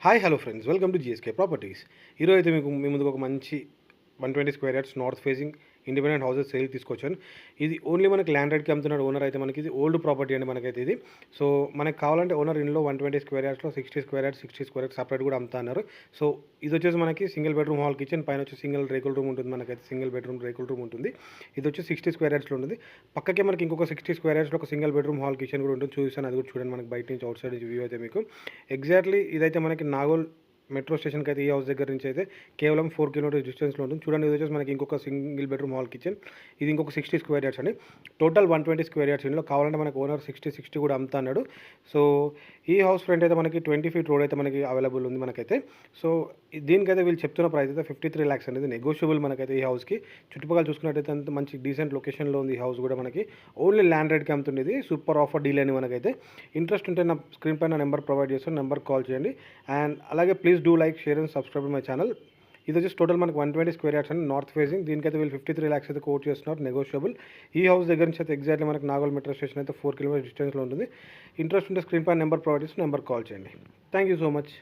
Hi hello friends welcome to GSK properties ఈరోజు అయితే మీకు మీ ముందుకు ఒక మంచి one twenty square yards north facing independent houses sale తీసుకొచ్చాను ఇది ఓన్లీ మనకి ల్యాండ్ రేట్కి అమ్ముతున్నాడు ఓనర్ అయితే మనకి ఇది ఓల్డ్ ప్రాపర్టీ అండి మనకైతే ఇది. సో మనకి కావాలంటే ఓనర్ ఇంట్లో one twenty square యార్డ్స్లో sixty square yards sixty square yard separate కూడా అమ్ముతున్నారు సో ఇది వచ్చేసి మనకి సింగిల్ బెడ్రూమ్ హాల్ కిచెన్ పైన వచ్చి సింగిల్ రేకుల రూమ్ ఉంటుంది మనకైతే సింగిల్ బెడ్రూమ్ రేకుల రూమ్ ఉంటుంది. ఇది వచ్చి సిక్స్టీ స్క్వేర్ యార్డ్స్లో ఉంటుంది. పక్కకే మనకి ఇంకొక సిక్స్టీ స్క్వేర్ యార్డ్స్లో ఒక సింగిల్ బెడ్రూమ్ హాల్ కిచెన్ కూడా ఉంటుంది. చూసాను అది కూడా చూడండి మనకి బయట నుంచి అవుట్ సైడ్ నుంచి వ్యూ అయితే మీకు. ఎగ్జాక్ట్లీ ఇదైతే మనకి నాగోల్ మెట్రో స్టేషన్కి అయితే ఈ హౌస్ దగ్గర నుంచి అయితే కేవలం ఫోర్ కిలోమీటర్ డిస్టెన్స్లో ఉంటుంది. చూడండి ఇది వచ్చేసి మనకి ఇంకొక సింగిల్ బెడ్రూమ్ హాల్ కిచెన్. ఇది ఇంకొక సిక్స్టీ స్క్వేర్ యార్డ్స్ అండి. Total one twenty square yards ఇందులో కావాలంటే మనకి ఓనర్ సిక్స్టీ సిక్స్టీ కూడా అమ్ముతా అన్నాడు సో ఈ హౌస్ ఫ్రంట్ అయితే మనకి ట్వంటీ ఫీట్ రోడ్ అయితే మనకి అవైలబుల్ ఉంది మనకైతే. సో దీనికైతే వీళ్ళు చెప్తున్న ప్రైస్ అయితే ఫిఫ్టీ త్రీ ల్యాక్స్ అనేది నెగోషియబుల్ మనకైతే ఈ హౌస్కి. చుట్టుపక్కల చూసుకున్నట్టయితే అంత మంచి డీసెంట్ లొకేషన్లో ఉంది ఈ హౌస్ కూడా మనకి. ఓన్లీ ల్యాండ్ రేట్కి అమ్ముతుండేది. సూపర్ ఆఫర్ డీల్ అని మనకైతే. ఇంట్రెస్ట్ ఉంటే నా స్క్రీన్ పైన నెంబర్ ప్రొవైడ్ చేస్తాను. నెంబర్ కాల్ చేయండి. అండ్ అలాగే please please do like share and subscribe my channel ఇది వచ్చేసి టోటల్ మనకి one twenty square yards and north facing దీనికైతే వీళ్ళు ఫిఫ్టీ త్రీ ల్యాక్స్ అయితే కోట్ చేస్తున్నారు నెగోషియబుల్ ఈ హౌస్ దగ్గర నుంచి అయితే ఎగ్జాక్ట్లీ మనకి నాగోల్ మెట్రో స్టేషన్ అయితే ఫోర్ కిలోమీటర్ డిస్టెన్స్లో ఉంటుంది. ఇంట్రెస్ట్ ఉంటే స్క్రీన్ పై నెంబర్ ప్రొవైడ్ చేసి నెంబర్ కాల్ చేయండి. Thank you so much